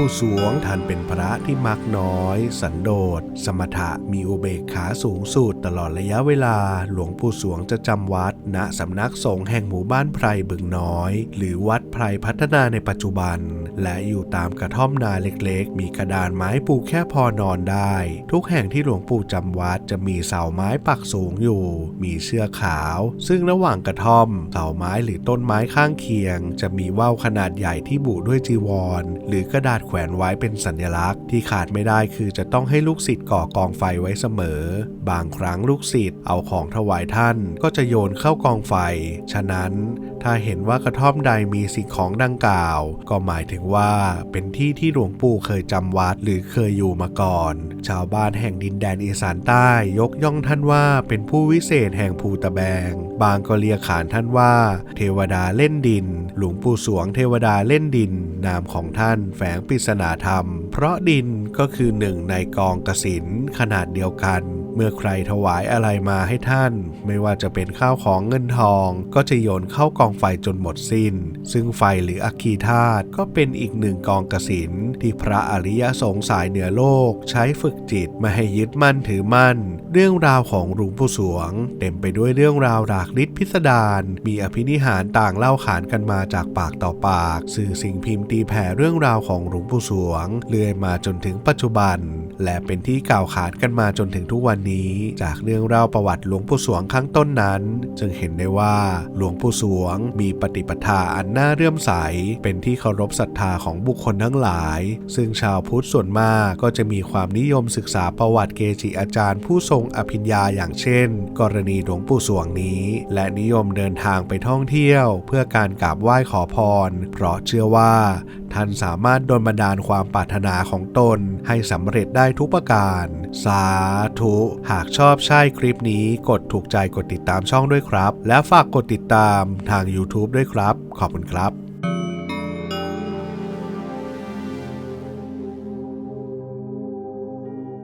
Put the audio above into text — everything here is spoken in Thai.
ปู่สวงท่านเป็นพระที่มักน้อย สันโดษ สมถะมีอุเบกขาสูงสุดตลอดระยะเวลา หลวงปู่สวงจะจำวัด ณสำนักสงฆ์แห่งหมู่บ้านไพรบึงน้อย หรือวัดไพรพัฒนาในปัจจุบัน และอยู่ตามกระท่อมนาเล็กๆ มีกระดานไม้ปูแค่พอนอนได้ ทุกแห่งที่หลวงปู่จำวัดจะมีเสาไม้ปักสูงอยู่ มีเชือกขาว ซึ่งระหว่างกระท่อม เสาไม้หรือต้นไม้ข้างเคียง จะมีว่าวขนาดใหญ่ที่บุด้วยจีวร หรือกระดาษแขวนไว้เป็นสัญลักษณ์ที่ขาดไม่ได้คือจะต้องให้ลูกศิษย์ก่อกองไฟไว้เสมอ บางครั้งลูกศิษย์เอาของถวายท่านก็จะโยนเข้ากองไฟ ฉะนั้นถ้าเห็นว่ากระท่อมใดมีสิ่งของดังกล่าว ก็หมายถึงว่าเป็นที่ที่หลวงปู่เคยจำวัดหรือเคยอยู่มาก่อน ชาวบ้านแห่งดินแดนอีสานใต้ยกย่องท่านว่าเป็นผู้วิเศษแห่งภูตะแบง บางก็เรียกขานท่านว่า เทวดาเล่นดิน หลวงปู่สวงเทวดาเล่นดิน นามของท่านแฝงปิริศนาธรรม เพราะดินก็คือหนึ่งในกองกสินขนาดเดียวกัน เมื่อใครถวายอะไรมาให้ท่าน ไม่ว่าจะเป็นข้าวของเงินทอง ก็จะโยนเข้ากองไฟจนหมดสิน้น ซึ่งไฟหรืออัคคีธาตุก็เป็นอีกหนึ่งกองกสินที่พระอริยสงสายเหนือโลก ใช้ฝึกจิตไม่ให้ยึดมั่นถือมั่น เรื่องราวของหลวงปู่สวง เต็มไปด้วยเรื่องราวหลากฤทธิ์พิสดารมีอภินิหารต่างเล่าขานกันมาจากปากต่อปาก สื่อสิ่งพิมพ์ตีแผ่เรื่องราวของหลวงปู่สวง เลื่อยมาจนถึงปัจจุบัน และเป็นที่กล่าวขานกันมาจนถึงทุกวันนี้ จากเรื่องเล่าประวัติหลวงปู่สวงข้างต้นนั้น จึงเห็นได้ว่าหลวงปู่สวงมีปฏิปทาอันน่าเรื่อมใส เป็นที่เคารพศรัทธาของบุคคลทั้งหลาย ซึ่งชาวพุทธส่วนมากก็จะมีความนิยมศึกษาประวัติเกจิอาจารย์ผู้ทรงอภิญญาอย่างเช่น กรณีหลวงปู่สวงนี้ และนิยมเดินทางไปท่องเที่ยว เพื่อการกราบไหว้ขอพร เพราะเชื่อว่าท่านสามารถดลบันดาลความปรารถนาของตนให้สำเร็จได้ทุกประการ สาธุ หากชอบใช่คลิปนี้กดถูกใจกดติดตามช่องด้วยครับ และฝากกดติดตามทาง YouTube ด้วยครับ ขอบคุณครับ